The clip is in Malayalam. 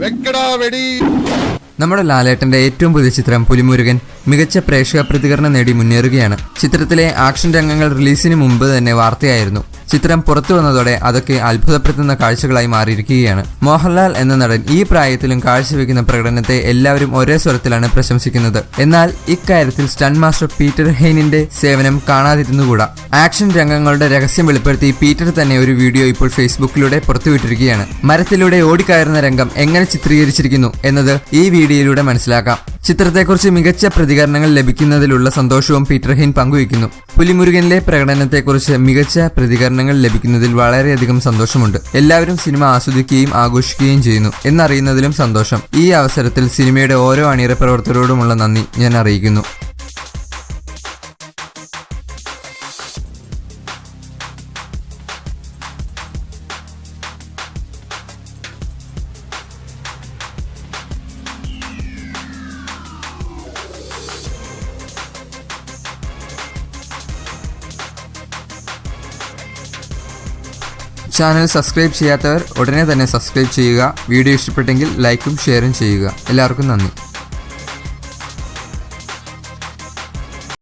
வெக்கடா வெடி. നമ്മുടെ ലാലേട്ടന്റെ ഏറ്റവും പുതിയ ചിത്രം പുലിമുരുകൻ മികച്ച പ്രേക്ഷക പ്രതികരണം നേടി മുന്നേറുകയാണ്. ചിത്രത്തിലെ ആക്ഷൻ രംഗങ്ങൾ റിലീസിന് മുമ്പ് തന്നെ വാർത്തയായിരുന്നു. ചിത്രം പുറത്തു വന്നതോടെ അതൊക്കെ അത്ഭുതപ്പെടുത്തുന്ന കാഴ്ചകളായി മാറിയിരിക്കുകയാണ്. മോഹൻലാൽ എന്ന നടൻ ഈ പ്രായത്തിലും കാഴ്ചവെക്കുന്ന പ്രകടനത്തെ എല്ലാവരും ഒരേ സ്വരത്തിലാണ് പ്രശംസിക്കുന്നത്. എന്നാൽ ഇക്കാര്യത്തിൽ സ്റ്റൺ മാസ്റ്റർ പീറ്റർ ഹെയ്നിന്റെ സേവനം കാണാതിരുന്നുകൂടാ. ആക്ഷൻ രംഗങ്ങളുടെ രഹസ്യം വെളിപ്പെടുത്തി പീറ്റർ തന്നെ ഒരു വീഡിയോ ഇപ്പോൾ ഫേസ്ബുക്കിലൂടെ പുറത്തുവിട്ടിരിക്കുകയാണ്. മരത്തിലൂടെ ഓടിക്കയറുന്ന രംഗം എങ്ങനെ ചിത്രീകരിച്ചിരിക്കുന്നു എന്നത് ഈ വീഡിയോയിലൂടെ മനസ്സിലാക്കാം. ചിത്രത്തെക്കുറിച്ച് മികച്ച പ്രതികരണങ്ങൾ ലഭിക്കുന്നതിലുള്ള സന്തോഷവും പീറ്റർ ഹിൻ പങ്കുവയ്ക്കുന്നു. പുലിമുരുകനിലെ പ്രകടനത്തെക്കുറിച്ച് മികച്ച പ്രതികരണങ്ങൾ ലഭിക്കുന്നതിൽ വളരെയധികം സന്തോഷമുണ്ട്. എല്ലാവരും സിനിമ ആസ്വദിക്കുകയും ആഘോഷിക്കുകയും ചെയ്യുന്നു. എന്നറിയുന്നതിലും സന്തോഷം. ഈ അവസരത്തിൽ സിനിമയുടെ ഓരോ അണിയറ പ്രവർത്തകരോടുമുള്ള നന്ദി ഞാൻ അറിയിക്കുന്നു. ചാനൽ സബ്സ്ക്രൈബ് ചെയ്യാത്തവർ ഉടനെ തന്നെ സബ്സ്ക്രൈബ് ചെയ്യുക. വീഡിയോ ഇഷ്ടപ്പെട്ടെങ്കിൽ ലൈക്കും ഷെയറും ചെയ്യുക. എല്ലാവർക്കും നന്ദി.